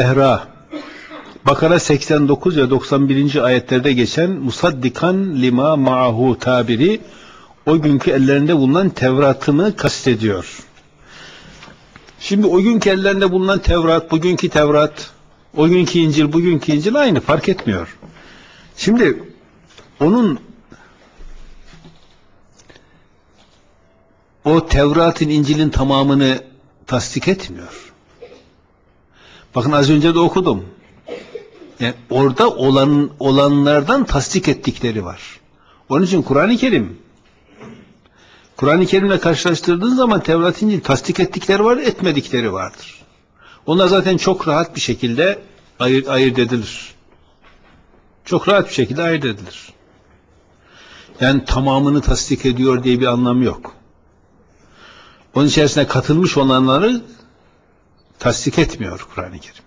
Ehra Bakara 89 ve 91. ayetlerde geçen musaddikan lima ma'ahu tabiri o günkü ellerinde bulunan Tevrat'ını kastediyor. Şimdi o günkü ellerinde bulunan Tevrat, bugünkü Tevrat, o günkü İncil, bugünkü İncil aynı fark etmiyor. Şimdi onun o Tevrat'ın, İncil'in tamamını tasdik etmiyor. Bakın az önce de okudum. Yani orada olan olanlardan tasdik ettikleri var. Onun için Kur'an-ı Kerim Kur'an-ı Kerim'le karşılaştırdığın zaman Tevrat İncil tasdik ettikleri var, etmedikleri vardır. Onlar zaten çok rahat bir şekilde ayırt, ayırt edilir. Çok rahat bir şekilde ayırt edilir. Yani tamamını tasdik ediyor diye bir anlam yok. Onun içerisine katılmış olanları tasdik etmiyor Kur'an-ı Kerim.